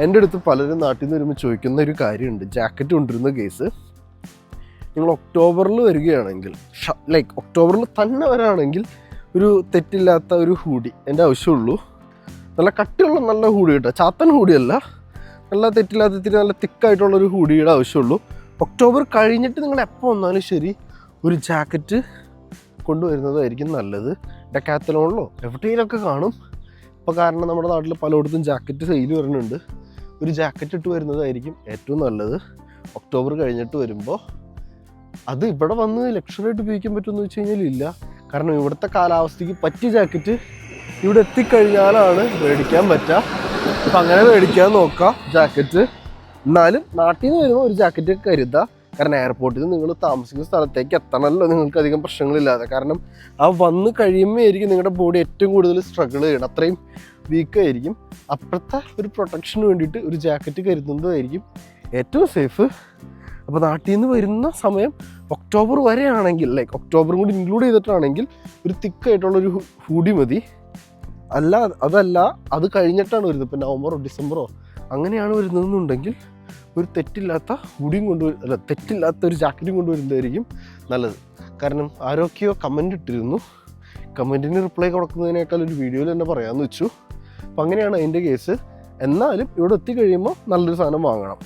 എന്റെ അടുത്ത് പലരും നാട്ടിൽ നിന്ന് വരുമ്പോൾ ചോദിക്കുന്ന ഒരു കാര്യമുണ്ട്. ജാക്കറ്റ് കൊണ്ടിരുന്ന കേസ്. നിങ്ങൾ ഒക്ടോബറിൽ വരികയാണെങ്കിൽ ലൈക്ക് ഒക്ടോബറിൽ തന്നെ വരാണെങ്കിൽ ഒരു തെറ്റില്ലാത്ത ഒരു ഹൂഡി എന്റെ ആവശ്യമുള്ളൂ. നല്ല കട്ടിയുള്ള നല്ല ഹൂഡി കേട്ടോ. ചാത്തൻ ഹൂഡിയല്ല. നല്ല തെറ്റില്ലാത്ത ഇത്തിരി നല്ല തിക്കായിട്ടുള്ള ഒരു ഹൂഡിയുടെ ആവശ്യമുള്ളൂ. ഒക്ടോബർ കഴിഞ്ഞിട്ട് നിങ്ങൾ എപ്പോൾ വന്നാലും ശരി ഒരു ജാക്കറ്റ് കൊണ്ടുവരുന്നതായിരിക്കും നല്ലത്. ഡെക്കാത്തലോണിലോ എവിടെയെങ്കിലൊക്കെ കാണും. ഇപ്പോൾ കാരണം നമ്മുടെ നാട്ടിൽ പലയിടത്തും ജാക്കറ്റ് സെയിൽ വരുന്നുണ്ട്. ഒരു ജാക്കറ്റ് ഇട്ട് വരുന്നതായിരിക്കും ഏറ്റവും നല്ലത്. ഒക്ടോബർ കഴിഞ്ഞിട്ട് വരുമ്പോൾ അത് ഇവിടെ വന്ന് ലക്ഷറായിട്ട് ഉപയോഗിക്കാൻ പറ്റുമെന്ന് വെച്ച് കഴിഞ്ഞാൽ ഇല്ല. കാരണം ഇവിടുത്തെ കാലാവസ്ഥയ്ക്ക് പറ്റിയ ജാക്കറ്റ് ഇവിടെ എത്തിക്കഴിഞ്ഞാലാണ് മേടിക്കാൻ പറ്റുക അപ്പം അങ്ങനെ മേടിക്കാൻ നോക്കാം ജാക്കറ്റ്. എന്നാലും നാട്ടിൽ നിന്ന് വരുമ്പോൾ ഒരു ജാക്കറ്റ് കരുതുക കാരണം എയർപോർട്ടിൽ നിന്ന് നിങ്ങൾ താമസിക്കുന്ന സ്ഥലത്തേക്ക് എത്തണമല്ലോ. നിങ്ങൾക്ക് അധികം പ്രശ്നങ്ങളില്ലാതെ. കാരണം ആ വന്ന് കഴിയുമ്പോഴായിരിക്കും നിങ്ങളുടെ ബോഡി ഏറ്റവും കൂടുതൽ സ്ട്രഗിൾ ചെയ്യണം അത്രയും വീക്കായിരിക്കും അപ്പോഴത്തെ ഒരു പ്രൊട്ടക്ഷന് വേണ്ടിയിട്ട് ഒരു ജാക്കറ്റ് കരുതുന്നതായിരിക്കും ഏറ്റവും സേഫ് അപ്പോൾ നാട്ടിൽ നിന്ന് വരുന്ന സമയം ഒക്ടോബർ വരെയാണെങ്കിൽ ലൈക്ക് ഒക്ടോബറും കൂടി ഇൻക്ലൂഡ് ചെയ്തിട്ടാണെങ്കിൽ ഒരു തിക്കായിട്ടുള്ളൊരു ഹൂഡി മതി. അല്ല അതല്ല അത് കഴിഞ്ഞിട്ടാണ് വരുന്നത്. ഇപ്പോൾ നവംബറോ ഡിസംബറോ അങ്ങനെയാണ് വരുന്നതെന്നുണ്ടെങ്കിൽ ഒരു തെറ്റില്ലാത്ത ഹുഡിയും കൊണ്ടുവരു അല്ല തെറ്റില്ലാത്ത ഒരു ജാക്കറ്റും കൊണ്ടുവരുന്നതായിരിക്കും നല്ലത്. കാരണം ആരൊക്കെയോ കമന്റ് ഇട്ടിരുന്നു. കമന്റിന് റിപ്ലൈ കൊടുക്കുന്നതിനേക്കാൾ ഒരു വീഡിയോയിൽ തന്നെ പറയാമെന്ന് വെച്ചു. അപ്പം അങ്ങനെയാണ് അതിന്റെ കേസ് എന്നാലും ഇവിടെ എത്തിക്കഴിയുമ്പോൾ നല്ലൊരു സാധനം വാങ്ങണം.